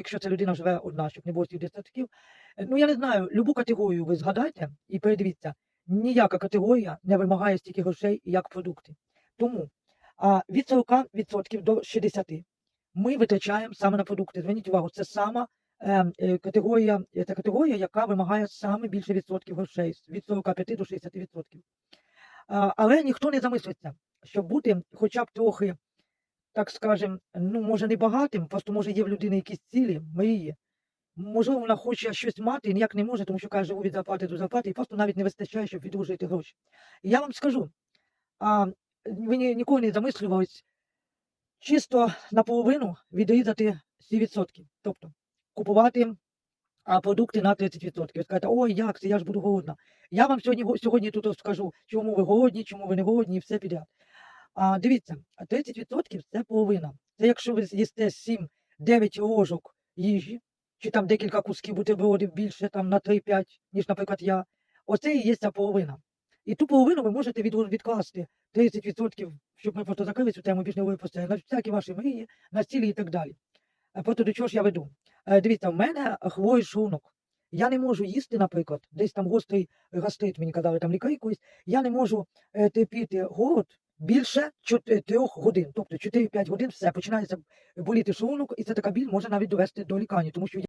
якщо ця людина живе одна, щоб не було цих десятків. Е, Ну, я не знаю, любу категорію ви згадайте і передивіться, ніяка категорія не вимагає стільки грошей, як продукти. Тому а, від 40% до 60% ми витрачаємо саме на продукти. Зверніть увагу, це сама е, е, категорія, е, та категорія, яка вимагає саме більше відсотків грошей від 45 до 60%. А, але ніхто не замислиться, щоб бути хоча б трохи, так скажем, ну, може, не багатим, просто може є в людини якісь цілі, мрії. Можливо, вона хоче щось мати і ніяк не може, тому що каже, живу від зарплати до зарплати, і просто навіть не вистачає, щоб відложити гроші. І я вам скажу, а, ви ні- ніколи не замислювались чисто наполовину відрізати всі відсотки. Тобто купувати а, продукти на 30%. Ви скажете, ой, як це, я ж буду голодна. Я вам сьогодні, сьогодні тут скажу, чому ви голодні, чому ви не голодні, і все підряд. А, дивіться, а 30% це половина. Це якщо ви з'їсте 7-9 ложок їжі, чи там декілька кусків бутербродів більше, там на 3-5, ніж, наприклад, я. Оце і є ця половина. І ту половину ви можете від, відкласти 30%, щоб ми просто закрили цю тему більш не це, на всякі ваші мрії, на цілі і так далі. Е, Просто до чого ж я веду? Е, Дивіться, в мене хворий шлунок. Я не можу їсти, наприклад, десь там гострий гастрит, мені казали там лікарі колись, я не можу е, терпіти голод більше 4 годин. Тобто 4-5 годин все, починається боліти шлунок, і це така біль може навіть довести до лікарні, тому що